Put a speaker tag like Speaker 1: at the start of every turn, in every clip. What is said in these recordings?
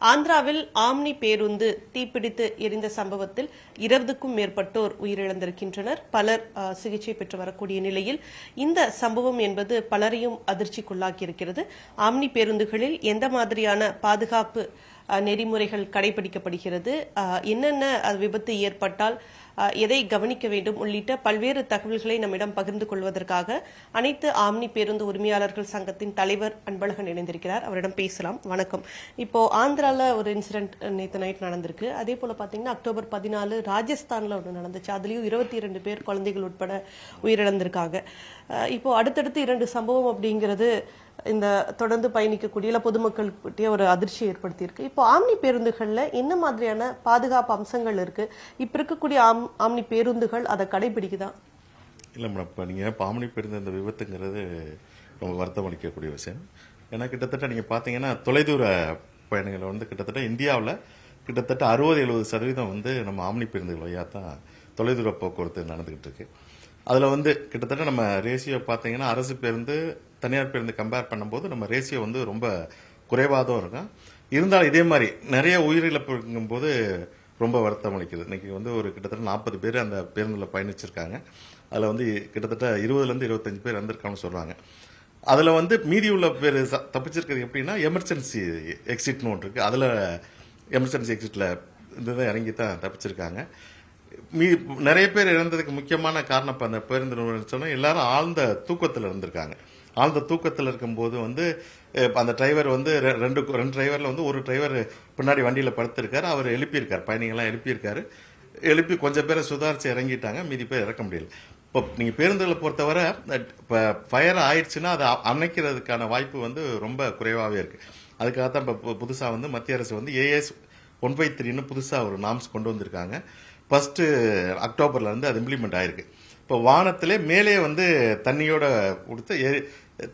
Speaker 1: ஆந்திராவில் ஆம்னி பேருந்து தீப்பிடித்து எரிந்த சம்பவத்தில் இருபதுக்கும் மேற்பட்டோர் உயிரிழந்திருக்கின்றனர். பலர் சிகிச்சை பெற்று வரக்கூடிய நிலையில் இந்த சம்பவம் என்பது பலரையும் அதிர்ச்சிக்குள்ளாக்கியிருக்கிறது. ஆம்னி பேருந்துகளில் எந்த மாதிரியான பாதுகாப்பு நெறிமுறைகள் கடைபிடிக்கப்படுகிறது. என்னென்ன விபத்து ஏற்பட்டால் எதை கவனிக்க வேண்டும் உள்ளிட்ட பல்வேறு தகவல்களை நம்மிடம் பகிர்ந்து கொள்வதற்காக அனைத்து ஆம்னி பேருந்து உரிமையாளர்கள் சங்கத்தின் தலைவர் அன்பழகன் இணைந்திருக்கிறார். அவரிடம் பேசலாம். வணக்கம். இப்போ ஆந்திரால ஒரு இன்சிடென்ட் நேற்று நைட் நடந்திருக்கு. அதே போல பாத்தீங்கன்னா அக்டோபர் பதினாலு ராஜஸ்தான்ல ஒன்று நடந்துச்சு. அதுலயும் இருபத்தி இரண்டு பேர் குழந்தைகள் உட்பட உயிரிழந்திருக்காங்க. இப்போ அடுத்தடுத்து இரண்டு சம்பவம் அப்படிங்கிறது இந்த தொடர்ந்து பயணிக்கக்கூடிய இல்லை பொதுமக்கள் பற்றிய ஒரு அதிர்ச்சி ஏற்படுத்தியிருக்கு. இப்போ ஆம்னி பேருந்துகள்ல என்ன மாதிரியான பாதுகாப்பு அம்சங்கள் இருக்கு? இப்ப இருக்கக்கூடிய ஆம் ஆம்னி பேருந்துகள் அதை கடைபிடிக்குதா?
Speaker 2: இல்லை மேடம் இப்போ நீங்கள் ஆம்னி பேருந்து இந்த விபத்துங்கிறது ரொம்ப வருத்தம் அளிக்கக்கூடிய விஷயம். ஏன்னா கிட்டத்தட்ட நீங்கள் பார்த்தீங்கன்னா தொலைதூர பயணங்கள் வந்து கிட்டத்தட்ட இந்தியாவில் கிட்டத்தட்ட அறுபது எழுபது சதவீதம் வந்து நம்ம ஆம்னி பேருந்துகள் வழியாக தான் தொலைதூர போக்குவரத்து நடந்துகிட்டு இருக்கு. அதில் வந்து கிட்டத்தட்ட நம்ம ரேஷியோ பார்த்தீங்கன்னா அரசு பேருந்து தனியார் பேருந்து கம்பேர் பண்ணும்போது நம்ம ரேஷியோ வந்து ரொம்ப குறைவாக தான் இருக்கும். இருந்தாலும் இதே மாதிரி நிறைய உயிரிழப்பு இருக்கும்போது ரொம்ப வருத்தம் அளிக்குது. இன்றைக்கி வந்து ஒரு கிட்டத்தட்ட நாற்பது பேர் அந்த பேருந்தில் பயணிச்சிருக்காங்க. அதில் வந்து கிட்டத்தட்ட இருபதுலேருந்து இருபத்தஞ்சு பேர் வந்திருக்காங்கன்னு சொல்கிறாங்க அதில் வந்து மீதி உள்ள பேர் தப்பிச்சிருக்கிறது எப்படின்னா எமர்ஜென்சி எக்ஸிட்னு ஒன்று இருக்குது அதில் எமர்ஜென்சி எக்ஸிட்டில் இதுதான் இறங்கி தான் தப்பிச்சிருக்காங்க. மீ நிறைய பேர் இறந்ததுக்கு முக்கியமான காரணம் இப்போ அந்த பேருந்து நிறுவனம் சொன்னால் எல்லாரும் ஆழ்ந்த தூக்கத்தில் இருந்திருக்காங்க. ஆழ்ந்த தூக்கத்தில் இருக்கும்போது வந்து அந்த டிரைவர் வந்து ரெ- ரெண்டு ரெண்டு டிரைவரில் வந்து ஒரு டிரைவர் பின்னாடி வண்டியில் படுத்திருக்காரு. அவர் எழுப்பியிருக்கார். பயணிகள்லாம் எழுப்பியிருக்காரு. எழுப்பி கொஞ்சம் பேரை சுதாரித்து இறங்கிட்டாங்க. மீதி பேர் இறக்க முடியல. இப்போ நீங்கள் பேருந்துகளை பொறுத்தவரை இப்போ ஃபயர் ஆயிடுச்சுன்னா அதை அணைக்கிறதுக்கான வாய்ப்பு வந்து ரொம்ப குறைவாகவே இருக்குது அதுக்காக தான் இப்போ புதுசாக வந்து மத்திய அரசு வந்து ஏஎஸ் ஒன் பை த்ரீன்னு புதுசாக ஒரு நாம்ஸ் கொண்டு வந்திருக்காங்க. ஃபஸ்ட்டு அக்டோபரில் இருந்து அது இம்ப்ளிமெண்ட் ஆயிருக்கு. இப்போ வானத்திலே மேலே வந்து தண்ணியோட கொடுத்து எரி-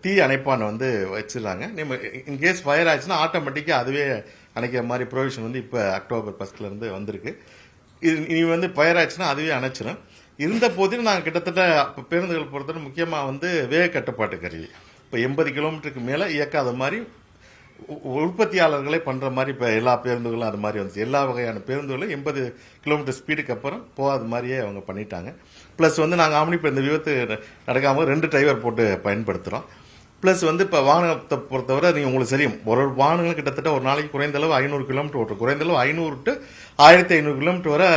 Speaker 2: தீ அணைப்பானை வந்து வச்சிடறாங்க நம்ம இன்கேஸ் ஃபயர் ஆச்சுன்னா ஆட்டோமேட்டிக்காக அதுவே அணைக்கிற மாதிரி ப்ரொவிஷன் வந்து இப்போ அக்டோபர் ஃபஸ்ட்லேருந்து வந்திருக்கு. இது இனி வந்து ஃபயர் ஆச்சுன்னா அதுவே அணைச்சிடும் இருந்த போதிலும் நாங்கள் கிட்டத்தட்ட அப்ப பேருந்துகள் பொறுத்தவரை முக்கியமாக வந்து வேக கட்டுப்பாட்டு கருவி. இப்போ எண்பது கிலோமீட்டருக்கு மேலே இயக்காத மாதிரி உற்பத்தியாளர்களே பண்ற மாதிரி இப்ப எல்லா பேருந்துகளும் அது மாதிரி வந்துச்சு. எல்லா வகையான பேருந்துகளும் எண்பது கிலோமீட்டர் ஸ்பீடுக்கு அப்புறம் போகாத மாதிரியே அவங்க பண்ணிட்டாங்க. பிளஸ் வந்து நாங்கள் ஆமணி இப்போ இந்த விபத்து நடக்காம ரெண்டு டிரைவர் போட்டு பயன்படுத்துறோம். பிளஸ் வந்து இப்போ வாகனத்தை பொறுத்தவரை நீங்கள் உங்களுக்கு தெரியும். ஒரு ஒரு வாகனங்கள் கிட்டத்தட்ட ஒரு நாளைக்கு குறைந்த அளவு ஐநூறு கிலோமீட்டர் ஓட்டும். குறைந்த அளவு ஐநூறு டு ஆயிரத்தி ஐநூறு கிலோமீட்டர் வரை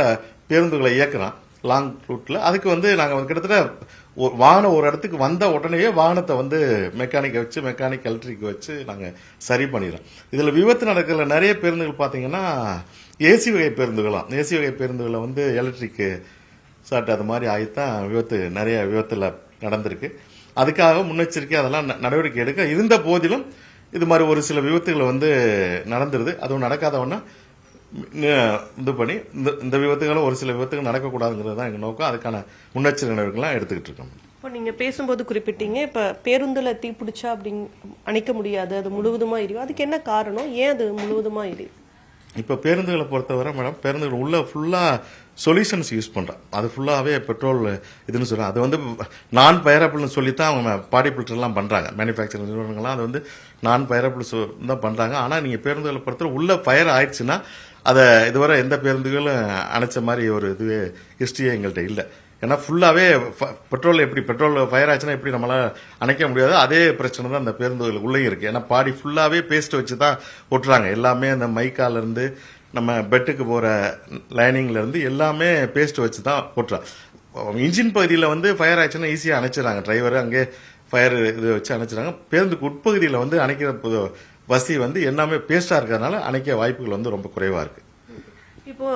Speaker 2: பேருந்துகளை இயக்குறோம் லாங் ரூட்டில் அதுக்கு வந்து நாங்கள் கிட்டத்தட்ட வாகனம் ஒரு இடத்துக்கு வந்த உடனேயே வாகனத்தை வந்து மெக்கானிக்கை வச்சு மெக்கானிக் எலக்ட்ரிக் வச்சு நாங்கள் சரி பண்ணிடுறோம். இதில் விபத்து நடக்கிற நிறைய பேருந்துகள் பார்த்தீங்கன்னா ஏசி வகை பேருந்துகளாம் ஏசி வகை பேருந்துகளை வந்து எலக்ட்ரிக்கு சாட்டு அது மாதிரி ஆகித்தான் விபத்து நிறைய விபத்தில் நடந்திருக்கு. அதுக்காக முன்னெச்சரிக்கை அதெல்லாம் ந- நடவடிக்கை எடுக்க. இருந்த போதிலும் இது மாதிரி ஒரு சில விபத்துகள் வந்து நடந்துருது. அதுவும் நடக்காதவன்னா இது பண்ணி இந்த இந்த விபத்துகளும் ஒரு சில விபத்துகள் நடக்கக்கூடாதுங்கிறது தான் எங்கள் நோக்கம். அதுக்கான முன்னெச்சரிக்கை நடவடிக்கைலாம் எடுத்துக்கிட்டு இருக்கோம்.
Speaker 1: இப்போ நீங்க பேசும்போது குறிப்பிட்டீங்க இப்ப பேருந்துல தீ பிடிச்சா அப்படிங் அணைக்க முடியாது அது முழுவதுமா எரியும். அதுக்கு என்ன காரணம்? ஏன் அது முழுவதுமா எரியும்?
Speaker 2: இப்போ பேருந்துகளை பொறுத்தவரை மேடம் பேருந்துகள் உள்ள ஃபுல்லாக சொல்யூஷன்ஸ் யூஸ் பண்ணுறோம் அது ஃபுல்லாகவே பெட்ரோல் இதுன்னு சொல்கிறாங்க அது வந்து நான் பயரபிள்னு சொல்லி தான் அவங்க பாடி ஃபில்டர்லாம் பண்ணுறாங்க மேனுஃபேக்சரிங் நிறுவனங்கள்லாம் அது வந்து நான் பயரபிள் தான் பண்ணுறாங்க ஆனால் நீங்கள் பேருந்துகளை பொறுத்தவரை உள்ள ஃபயர் ஆயிடுச்சுன்னா அதை இதுவரை எந்த பேருந்துகளும் அணைச்ச மாதிரி ஒரு இதுவே ஹிஸ்ட்ரியே எங்கள்கிட்ட இல்லை. ஏன்னா ஃபுல்லாகவே பெட்ரோல் எப்படி பெட்ரோல் ஃபயர் ஆச்சுன்னா எப்படி நம்மளால் அணைக்க முடியாது அதே பிரச்சனை தான் அந்த பேருந்துகள் உள்ளேயும் இருக்குது ஏன்னா பாடி ஃபுல்லாகவே பேஸ்ட் வச்சு தான் ஒட்டுறாங்க எல்லாமே அந்த மைக்காலேருந்து நம்ம பெட்டுக்கு போகிற லைனிங்லேருந்து எல்லாமே பேஸ்ட் வச்சு தான் ஒட்டுறாங்க இன்ஜின் பகுதியில் வந்து ஃபயர் ஆச்சுன்னா ஈஸியாக அணைச்சிடறாங்க. டிரைவர் அங்கே ஃபயர் இது வச்சு அணைச்சிடறாங்க. பேருந்துக்கு உட்பகுதியில் வந்து அணைக்கிற வசதி வந்து எல்லாமே பேஸ்டாக இருக்கிறதுனால அணைக்க வாய்ப்புகள் வந்து ரொம்ப குறைவாக இருக்கு.
Speaker 1: இப்போ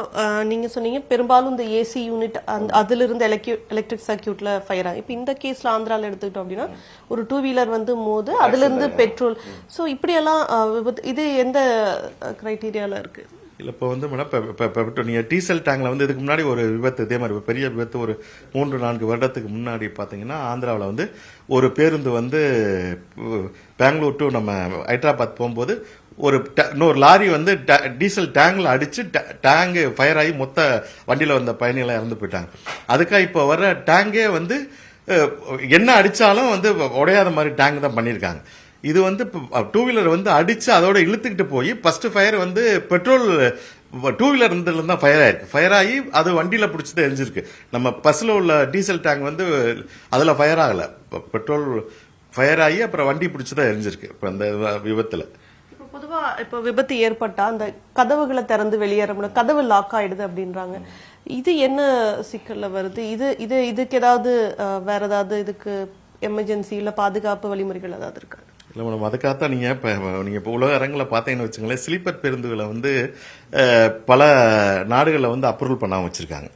Speaker 1: நீங்க சொன்னீங்க பெரும்பாலும் இந்த ஏசி யூனிட் அதுல இருந்து எலக்ட்ரிக் சர்க்கியூட்ல ஃபயர் ஆகும் இப்போ இந்த கேஸ்ல ஆந்திரால எடுத்துக்கிட்டோம் அப்படின்னா ஒரு டூ வீலர் வந்து மோது அதுல இருந்து பெட்ரோல் சோ இப்படியெல்லாம் இது எந்த கிரைட்டீரியால இருக்கு?
Speaker 2: இப்போ வந்து மேடம் இப்போ இப்போ நீங்கள் டீசல் டேங்கில் வந்து இதுக்கு முன்னாடி ஒரு விபத்து இதே மாதிரி பெரிய விபத்து ஒரு மூன்று நான்கு வருடத்துக்கு முன்னாடி பார்த்தீங்கன்னா ஆந்திராவில் வந்து ஒரு பேருந்து வந்து பெங்களூர் டு நம்ம ஹைதராபாத் போகும்போது ஒரு இன்னொரு லாரி வந்து டீசல் டேங்கில் அடித்து டேங்கு ஃபயர் ஆகி மொத்த வண்டியில் வந்த பயணிகளாக இறந்து போயிட்டாங்க. அதுக்காக இப்போ வர்ற டேங்கே வந்து என்ன அடித்தாலும் வந்து உடையாத மாதிரி டேங்க் தான் பண்ணியிருக்காங்க. இது வந்து டூ வீலர் வந்து அடிச்சு அதோட இழுத்துக்கிட்டு போய் ஃபர்ஸ்ட் ஃபயர் வந்து பெட்ரோல் டூ வீலர் இருந்ததுல தான் ஃபயர் ஆயிருக்கு. ஃபயர் ஆகி அது வண்டியில் பிடிச்சிட்டு எரிஞ்சிருக்கு. நம்ம பஸ்ஸில் உள்ள டீசல் டேங்க் வந்து அதில் ஃபயர் ஆகலை. பெட்ரோல் ஃபயர் ஆகி அப்புறம் வண்டி பிடிச்சதான் எரிஞ்சிருக்கு. இப்போ அந்த விபத்தில்.
Speaker 1: இப்போ பொதுவா இப்போ விபத்து ஏற்பட்டா அந்த கதவுகளை திறந்து வெளியேற முடியும் கதவு லாக் ஆயிடுது அப்படின்றாங்க. இது என்ன சிக்கல்ல வருது? இது இது இதுக்கு ஏதாவது வேற ஏதாவது இதுக்கு எமர்ஜென்சி இல்ல பாதுகாப்பு வழிமுறைகள் ஏதாவது இருக்காது
Speaker 2: இல்லை மேடம் அதுக்காகத்தான் நீங்கள் இப்போ நீங்கள் இப்போ உலக அரங்கில் பார்த்தீங்கன்னு வச்சுங்களேன் ஸ்லீப்பர் பேருந்துகளை வந்து பல நாடுகளில் வந்து அப்ரூவல் பண்ணாமல் வச்சுருக்காங்க.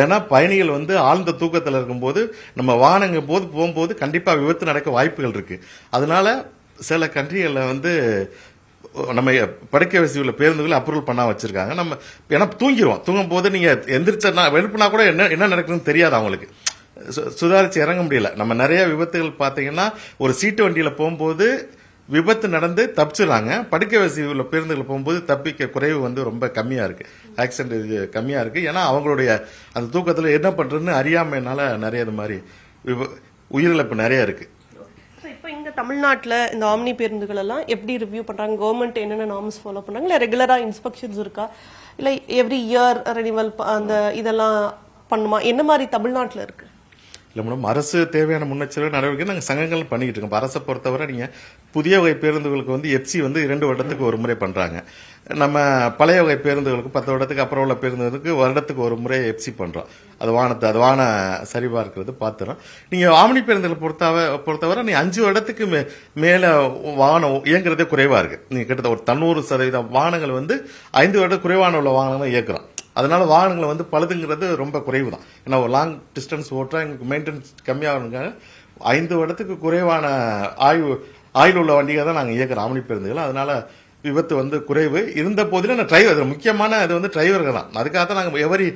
Speaker 2: ஏன்னா பயணிகள் வந்து ஆழ்ந்த தூக்கத்தில் இருக்கும்போது நம்ம வாகனங்க போது போகும்போது கண்டிப்பாக விபத்து நடக்க வாய்ப்புகள் இருக்குது அதனால சில கண்ட்ரிகளில் வந்து நம்ம படுக்கை வசதி உள்ள பேருந்துகளை அப்ரூவல் பண்ணா வச்சிருக்காங்க. நம்ம ஏன்னா தூங்கிடுவோம் தூங்கும் போது நீங்கள் எந்திரிச்சா வெளுப்புனா கூட என்ன என்ன நடக்குதுன்னு தெரியாது அவங்களுக்கு. சுதாரிச்சு இறங்க முடியல. நம்ம நிறைய விபத்துகள் பார்த்தீங்கன்னா ஒரு சீட்டு வண்டியில் போகும்போது விபத்து நடந்து தப்பிச்சிடுறாங்க. படுக்கை வசதி உள்ள பேருந்துகள் போகும்போது தப்பிக்க குறைவு வந்து ரொம்ப கம்மியாக இருக்குது ஆக்சிடென்ட் இது கம்மியாக இருக்குது ஏன்னா அவங்களுடைய அந்த தூக்கத்தில் என்ன பண்ணுறதுன்னு அறியாமைனால நிறைய இது மாதிரி விப- உயிரிழப்பு நிறைய
Speaker 1: இருக்குது இப்போ இங்க தமிழ்நாட்டில் இந்த ஆம்னி பேருந்துகள் எல்லாம் எப்படி ரிவ்யூ பண்றாங்க? கவர்மெண்ட் என்னென்ன நார்ம்ஸ் ஃபாலோ பண்ணுறாங்க இல்லை ரெகுலராக இன்ஸ்பெக்ஷன்ஸ் இருக்கா? இல்லை எவ்ரி இயர் ரெனிவல் அந்த இதெல்லாம் பண்ணுமா? என்ன மாதிரி தமிழ்நாட்டில் இருக்கு?
Speaker 2: இல்லை மேடம் அரசு தேவையான முன்னெச்சரிக்கை நடவடிக்கை நாங்கள் சங்கங்கள் பண்ணிக்கிட்டு இருக்கோம். அரசை பொறுத்தவரை நீங்கள் புதிய வகை பேருந்துகளுக்கு வந்து எஃப்சி வந்து இரண்டு வருடத்துக்கு ஒரு முறை பண்ணுறாங்க நம்ம பழைய வகை பேருந்துகளுக்கு பத்து வருடத்துக்கு அப்புறம் உள்ள பேருந்துகளுக்கு வருடத்துக்கு ஒரு முறை எஃப்சி பண்ணுறோம் அது வானத்தை அது வான சரிபார்க்கிறது பார்த்துறோம் நீங்கள் ஆமணி பேருந்துகளை பொறுத்தவரை பொறுத்தவரை நீ அஞ்சு வருடத்துக்கு மே மேலே வாகனம் இயங்குறதே குறைவாக இருக்குது நீங்கள் கிட்டத்தட்ட ஒரு தொண்ணூறு சதவீதம் வாகனங்கள் வந்து ஐந்து வருட குறைவான உள்ள வாகனங்கள் இயக்குறோம். அதனால வாகனங்களை வந்து பழுதுங்கிறது ரொம்ப குறைவு தான் ஏன்னா ஒரு லாங் டிஸ்டன்ஸ் ஓட்டுறா எங்களுக்கு மெயின்டெனன்ஸ் கம்மியாகணுங்க. ஐந்து வருடத்துக்கு குறைவான ஆய்வு ஆயுள் உள்ள வண்டிகளை தான் நாங்கள் இயக்குறோம். ஆமணி பேருந்துகள். அதனால விபத்து வந்து குறைவு. இருந்த போதிலும் நான் டிரைவர் முக்கியமான இது வந்து டிரைவர்கள் தான். அதுக்காக தான் நாங்கள் எவரி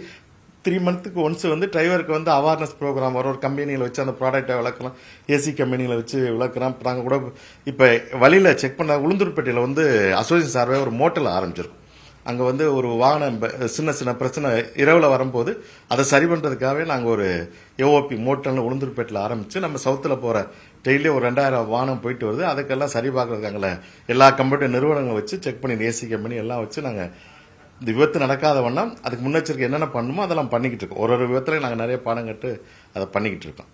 Speaker 2: த்ரீ மந்த்துக்கு ஒன்ஸ் வந்து டிரைவருக்கு வந்து அவேர்னஸ் ப்ரோக்ராம் வரும். ஒரு கம்பெனியில் வச்சு அந்த ப்ராடக்டை விளக்கலாம் ஏசி கம்பெனியில் வச்சு விளக்குறோம் நாங்கள் கூட இப்போ வழியில் செக் பண்ண உளுந்தூர்பேட்டையில் வந்து அசோசியேஷன் சார்பாக ஒரு மோட்டல் ஆரம்பிச்சிருக்கோம். அங்கே வந்து ஒரு வாகனம் சின்ன சின்ன பிரச்சனை. இரவில் வரும்போது அதை சரி பண்ணுறதுக்காகவே நாங்கள் ஒரு ஏஓபி மோட்டல்னு உளுந்தூர்பேட்டில் ஆரம்பித்து நம்ம சவுத்தில் போகிற டெய்லி ஒரு ரெண்டாயிரம் வாகனம் போயிட்டு வருது. அதுக்கெல்லாம் சரி பார்க்கறதுக்காங்கள எல்லா கம்ப்யூட்டர் நிறுவனங்களும் வச்சு செக் பண்ணி ஏசி கம்பெனி எல்லாம் வச்சு நாங்கள் இந்த விபத்து நடக்காத வண்ணம் அதுக்கு முன்னெச்சரிக்கை என்னென்ன பண்ணணுமோ அதெல்லாம் பண்ணிக்கிட்டு இருக்கோம். ஒரு ஒரு விபத்துலையும் நாங்கள் நிறைய பாடம் கட்டு அதை பண்ணிக்கிட்டு இருக்கோம்.